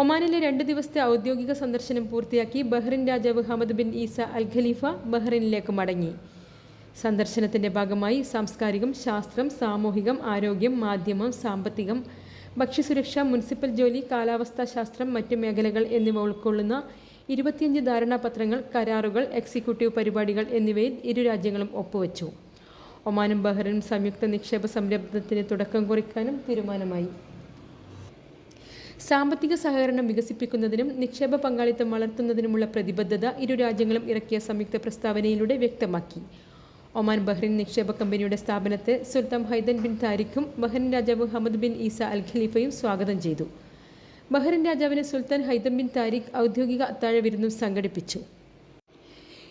ഒമാനിലെ രണ്ട് ദിവസത്തെ ഔദ്യോഗിക സന്ദർശനം പൂർത്തിയാക്കി ബഹ്റിൻ രാജാവ് Hamad bin Isa Al Khalifa ബഹ്റിനിലേക്ക് മടങ്ങി. സന്ദർശനത്തിന്റെ ഭാഗമായി സാംസ്കാരികം ശാസ്ത്രം സാമൂഹികം ആരോഗ്യം മാധ്യമം സാമ്പത്തികം ഭക്ഷ്യസുരക്ഷ മുനിസിപ്പൽ ജോലി കാലാവസ്ഥാ ശാസ്ത്രം മറ്റു മേഖലകൾ എന്നിവ ഉൾക്കൊള്ളുന്ന ഇരുപത്തിയഞ്ച് ധാരണാപത്രങ്ങൾ കരാറുകൾ എക്സിക്യൂട്ടീവ് പരിപാടികൾ എന്നിവയിൽ ഇരു രാജ്യങ്ങളും ഒപ്പുവച്ചു. ഒമാനും ബഹ്റിനും സംയുക്ത നിക്ഷേപ സംരംഭത്തിന് തുടക്കം കുറിക്കാനും തീരുമാനമായി. സാമ്പത്തിക സഹകരണം വികസിപ്പിക്കുന്നതിനും നിക്ഷേപ പങ്കാളിത്തം വളർത്തുന്നതിനുമുള്ള പ്രതിബദ്ധത ഇരു രാജ്യങ്ങളും ഇറക്കിയ സംയുക്ത പ്രസ്താവനയിലൂടെ വ്യക്തമാക്കി. ഒമാൻ ബഹ്റിൻ നിക്ഷേപ കമ്പനിയുടെ സ്ഥാപനത്തെ സുൽത്താൻ ഹൈദൻ ബിൻ താരിഖും ബഹ്റിൻ രാജാവ് ഹമദ് ബിൻ ഈസ അൽ ഖലീഫയും സ്വാഗതം ചെയ്തു. ബഹ്റിൻ രാജാവിന് സുൽത്താൻ ഹൈദൻ ബിൻ താരിഖ് ഔദ്യോഗിക അത്താഴ വിരുന്നും സംഘടിപ്പിച്ചു.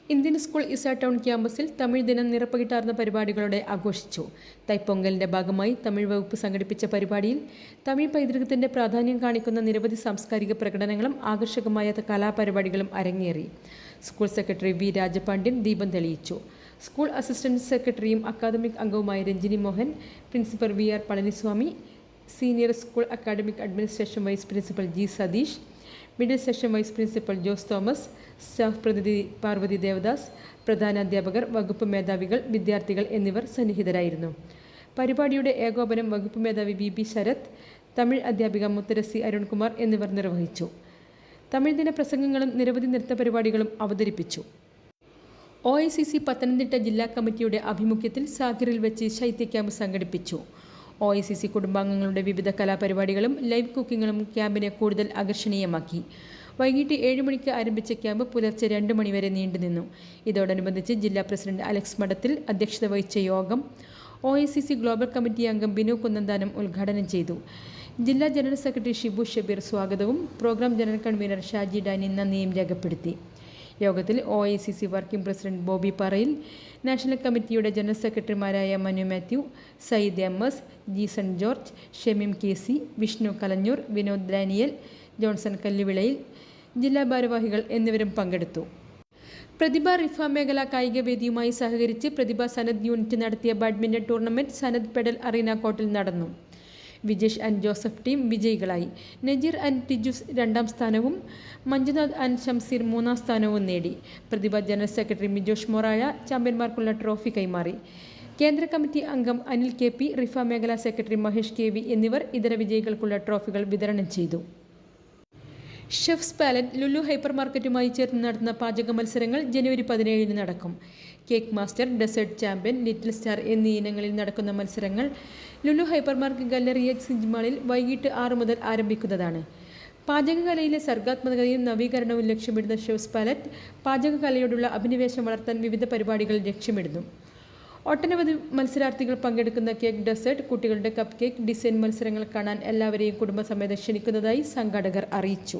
ഇന്ത്യൻ സ്കൂൾ ഇസ ടൗൺ ക്യാമ്പസിൽ തമിഴ് ദിനം നിറപ്പകിട്ടാർന്ന പരിപാടികളോടെ ആഘോഷിച്ചു. തൈപ്പൊങ്കലിന്റെ ഭാഗമായി തമിഴ് വകുപ്പ് സംഘടിപ്പിച്ച പരിപാടിയിൽ തമിഴ് പൈതൃകത്തിന്റെ പ്രാധാന്യം കാണിക്കുന്ന നിരവധി സാംസ്കാരിക പ്രകടനങ്ങളും ആകർഷകമായ കലാപരിപാടികളും അരങ്ങേറി. സ്കൂൾ സെക്രട്ടറി വി രാജപാണ്ഡ്യൻ ദീപം തെളിയിച്ചു. സ്കൂൾ അസിസ്റ്റന്റ് സെക്രട്ടറിയും അക്കാദമിക് അംഗവുമായ Ranjini Mohan principal V R Palaniswami senior school academic administration vice principal G Satheesh middle section vice principal Jose Thomas staff പ്രതിനിധി പാർവതി ദേവദാസ് പ്രധാന അധ്യാപകർ വകുപ്പ് മേധാവികൾ വിദ്യാർത്ഥികൾ എന്നിവർ സന്നിഹിതരായിരുന്നു. പരിപാടിയുടെ ഏകോപനം വകുപ്പ് മേധാവി വി പി ശരത് തമിഴ് അധ്യാപിക മുത്തരസി അരുൺകുമാർ എന്നിവർ നിർവഹിച്ചു. തമിഴ് ദിന പ്രസംഗങ്ങളും നിരവധി നൃത്ത പരിപാടികളും അവതരിപ്പിച്ചു. O I C C Pathanamthitta ജില്ലാ കമ്മിറ്റിയുടെ ആഭിമുഖ്യത്തിൽ സാഗറിൽ വെച്ച് ശൈത്യ ക്യാമ്പ് സംഘടിപ്പിച്ചു. ഒ ഐ സി സി കുടുംബാംഗങ്ങളുടെ വിവിധ കലാപരിപാടികളും ലൈവ് കുക്കിങ്ങുകളും ക്യാമ്പിനെ കൂടുതൽ ആകർഷണീയമാക്കി. വൈകിട്ട് ഏഴ് മണിക്ക് ആരംഭിച്ച ക്യാമ്പ് പുലർച്ചെ രണ്ട് മണിവരെ നീണ്ടുനിന്നു ഇതോടനുബന്ധിച്ച് ജില്ലാ പ്രസിഡന്റ് അലക്സ് മഠത്തിൽ അധ്യക്ഷത വഹിച്ച യോഗം O I C C global committee അംഗം ബിനു കുന്നന്താനം ഉദ്ഘാടനം ചെയ്തു. ജില്ലാ ജനറൽ സെക്രട്ടറി ഷിബു ഷബീർ സ്വാഗതവും programme general convener Shaji Dani നന്ദിയും രേഖപ്പെടുത്തി. യോഗത്തിൽ O I C C working president Boby Parayil national കമ്മിറ്റിയുടെ ജനറൽ സെക്രട്ടറിമാരായ Manu Mathew Sayyid M S Jeeson George Shemim K C Vishnu Kalanjoor Vinod Daniel Johnson Kalluvilayil ജില്ലാ ഭാരവാഹികൾ എന്നിവരും പങ്കെടുത്തു. Prathibha Riffa മേഖല കായിക വേദിയുമായി സഹകരിച്ച് പ്രതിഭ സനദ് യൂണിറ്റ് നടത്തിയ badminton tournament Sanad padel arena കോർട്ടിൽ നടന്നു. വിജേഷ് ആൻഡ് ജോസഫ് ടീം വിജയികളായി. നജീർ ആൻഡ് ടിജുസ് രണ്ടാം സ്ഥാനവും മഞ്ജുനാഥ് ആൻഡ് ഷംസീർ മൂന്നാം സ്ഥാനവും നേടി. പ്രതിഭ ജനറൽ സെക്രട്ടറി മിജോഷ് മൊറായ ചാമ്പ്യന്മാർക്കുള്ള ട്രോഫി കൈമാറി. കേന്ദ്ര കമ്മിറ്റി അംഗം അനിൽ കെ പി റിഫ മേഖലാ സെക്രട്ടറി മഹേഷ് കെ വി എന്നിവർ ഇതര വിജയികൾക്കുള്ള ട്രോഫികൾ വിതരണം ചെയ്തു. ഷെഫ്സ് പാലറ്റ് ലുലു ഹൈപ്പർ മാർക്കറ്റുമായി ചേർന്ന് നടത്തുന്ന പാചക മത്സരങ്ങൾ ജനുവരി പതിനേഴിന് നടക്കും. Cake master dessert champion little star എന്നീ ഇനങ്ങളിൽ നടക്കുന്ന മത്സരങ്ങൾ Lulu hyper market galleria exchange മാളിൽ വൈകിട്ട് ആറ് മുതൽ ആരംഭിക്കുന്നതാണ്. പാചകകലയിലെ സർഗാത്മകതയും നവീകരണവും ലക്ഷ്യമിടുന്ന ഷെഫ്സ് പാലറ്റ് പാചകകലയോടുള്ള അഭിനിവേശം വളർത്താൻ വിവിധ പരിപാടികൾ ലക്ഷ്യമിടുന്നു. ഒട്ടനവധി മത്സരാർത്ഥികൾ പങ്കെടുക്കുന്ന കേക്ക് ഡെസേർട്ട് കുട്ടികളുടെ കപ്പ് കേക്ക് ഡിസൈൻ മത്സരങ്ങൾ കാണാൻ എല്ലാവരെയും കുടുംബസമേതം ക്ഷണിക്കുന്നതായി സംഘാടകർ അറിയിച്ചു.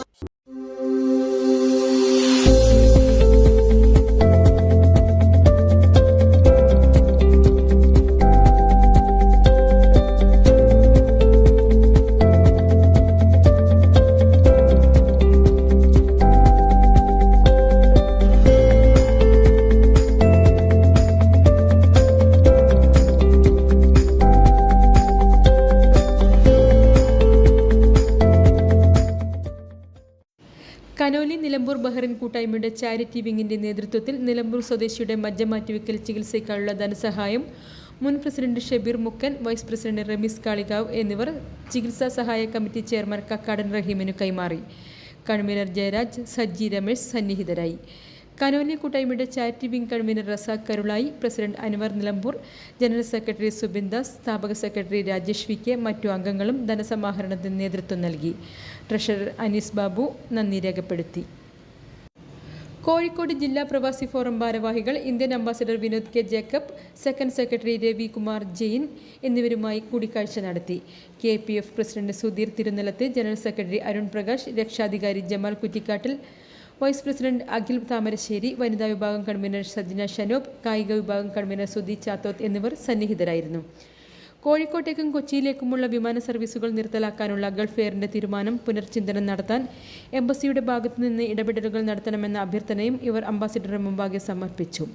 നിലമ്പൂർ ബഹ്റിൻ കൂട്ടായ്മയുടെ ചാരിറ്റി വിങ്ങിന്റെ നേതൃത്വത്തിൽ നിലമ്പൂർ സ്വദേശിയുടെ മജ്ജ മാറ്റിവെക്കൽ ചികിത്സയ്ക്കായുള്ള ധനസഹായം മുൻ president Shabeer Mukkan vice president Rameez Kalikavu എന്നിവർ ചികിത്സാ സഹായ കമ്മിറ്റി ചെയർമാൻ കക്കാടൻ റഹീമിനു കൈമാറി. കൺവീനർ ജയരാജ് സജ്ജി രമേശ് സന്നിഹിതരായി. കനോലി കൂട്ടായ്മയുടെ charity wing convener Razak Karulai president Anwar Nilambur general secretary Subin Das സ്ഥാപക സെക്രട്ടറി രാജേഷ് വി കെ മറ്റു അംഗങ്ങളും ധനസമാഹരണത്തിന് നേതൃത്വം നൽകി. ട്രഷറർ അനീസ് ബാബു നന്ദി രേഖപ്പെടുത്തി. കോഴിക്കോട് ജില്ലാ പ്രവാസി ഫോറം ഭാരവാഹികൾ Indian ambassador Vinod K Jacob second secretary Ravi Kumar Jain എന്നിവരുമായി കൂടിക്കാഴ്ച നടത്തി. K P F president Sudheer Thirunellath general secretary Arun Prakash രക്ഷാധികാരി ജമാൽ കുറ്റിക്കാട്ടിൽ വൈസ് പ്രസിഡന്റ് അഖിൽ താമരശ്ശേരി വനിതാ വിഭാഗം കൺവീനർ സജ്ന ഷനോബ് കായിക വിഭാഗം കൺവീനർ സുധി ചാത്തോത്ത് എന്നിവർ സന്നിഹിതരായിരുന്നു. കോഴിക്കോട്ടേക്കും കൊച്ചിയിലേക്കുമുള്ള വിമാന സർവീസുകൾ നിർത്തലാക്കാനുള്ള ഗൾഫ് എയറിന്റെ തീരുമാനം പുനർചിന്തനം നടത്താൻ എംബസിയുടെ ഭാഗത്തു നിന്ന് ഇടപെടലുകൾ നടത്തണമെന്ന അഭ്യർത്ഥനയും ഇവർ അംബാസിഡറുടെ മുമ്പാകെ സമർപ്പിച്ചു.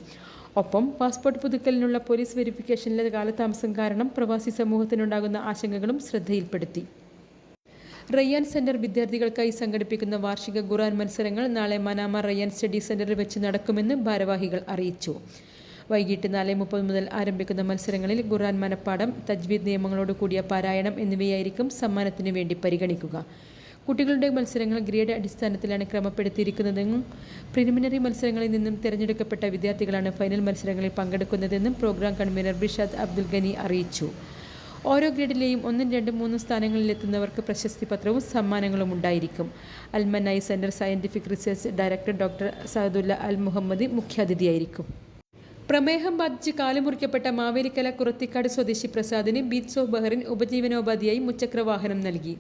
ഒപ്പം പാസ്പോർട്ട് പുതുക്കലിനുള്ള പോലീസ് വെരിഫിക്കേഷനിലെ കാലതാമസം കാരണം പ്രവാസി സമൂഹത്തിനുണ്ടാകുന്ന ആശങ്കകളും ശ്രദ്ധയിൽപ്പെടുത്തി. റയ്യാൻ സെന്റർ വിദ്യാർത്ഥികൾക്കായി സംഘടിപ്പിക്കുന്ന വാർഷിക ഖുറാൻ മത്സരങ്ങൾ നാളെ മനാമ റയ്യാൻ സ്റ്റഡി സെന്ററിൽ വെച്ച് നടക്കുമെന്ന് ഭാരവാഹികൾ അറിയിച്ചു. വൈകിട്ട് നാല് മുപ്പത് മുതൽ ആരംഭിക്കുന്ന മത്സരങ്ങളിൽ ഖുറാൻ മനപ്പാഠം തജ്വീദ് നിയമങ്ങളോട് കൂടിയ പാരായണം എന്നിവയായിരിക്കും സമ്മാനത്തിന് വേണ്ടി പരിഗണിക്കുക. കുട്ടികളുടെ മത്സരങ്ങൾ ഗ്രേഡ് അടിസ്ഥാനത്തിലാണ് ക്രമപ്പെടുത്തിയിരിക്കുന്നതെന്നും പ്രിലിമിനറി മത്സരങ്ങളിൽ നിന്നും തിരഞ്ഞെടുക്കപ്പെട്ട വിദ്യാർത്ഥികളാണ് ഫൈനൽ മത്സരങ്ങളിൽ പങ്കെടുക്കുന്നതെന്നും പ്രോഗ്രാം കൺവീനർ ബിഷാദ് അബ്ദുൽ ഗനി അറിയിച്ചു. ഓരോ ഗ്രേഡിലെയും ഒന്നും രണ്ടും മൂന്നും സ്ഥാനങ്ങളിലെത്തുന്നവർക്ക് പ്രശസ്തി പത്രവും സമ്മാനങ്ങളും ഉണ്ടായിരിക്കും. Al Mannai centre scientific research director doctor Sadullah Al Muhammad മുഖ്യാതിഥിയായിരിക്കും. പ്രമേഹം ബാധിച്ച് കാലുമുറിക്കപ്പെട്ട മാവേലിക്കല കുറത്തിക്കാട് സ്വദേശി പ്രസാദിന് ബീറ്റ്സ് ഓഫ് ബഹ്റിൻ ഉപജീവനോപാധിയായി മുച്ചക്ര വാഹനം നൽകി.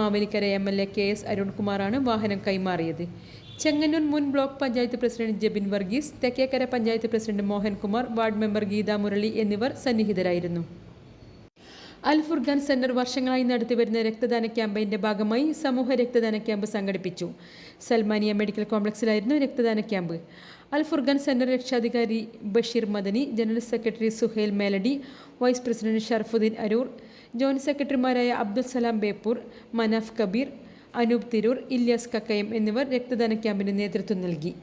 Mavelikkara M L A K S അരുൺകുമാറാണ് വാഹനം കൈമാറിയത്. ചെങ്ങന്നൂർ മുൻ block panchayat president Jabin Varghese Thekkekkara panchayat president Mohankumar ward member Geetha Murali എന്നിവർ സന്നിഹിതരായിരുന്നു. അൽ ഫുർഖാൻ സെന്റർ വർഷങ്ങളായി നടത്തിവരുന്ന രക്തദാന ക്യാമ്പയിന്റെ ഭാഗമായി സമൂഹ രക്തദാന ക്യാമ്പ് സംഘടിപ്പിച്ചു. സൽമാനിയ മെഡിക്കൽ കോംപ്ലക്സിലായിരുന്നു രക്തദാന ക്യാമ്പ്. അൽ ഫുർഖാൻ സെന്റർ രക്ഷാധികാരി Basheer Madani general secretary Suhail Meladi vice president Sharafuddin Aroor joint സെക്രട്ടറിമാരായ അബ്ദുൽ സലാം ബേപ്പൂർ മനാഫ് കബീർ അനൂപ് തിരൂർ ഇല്യാസ് കക്കയം എന്നിവർ രക്തദാന ക്യാമ്പിന് നേതൃത്വം നൽകി.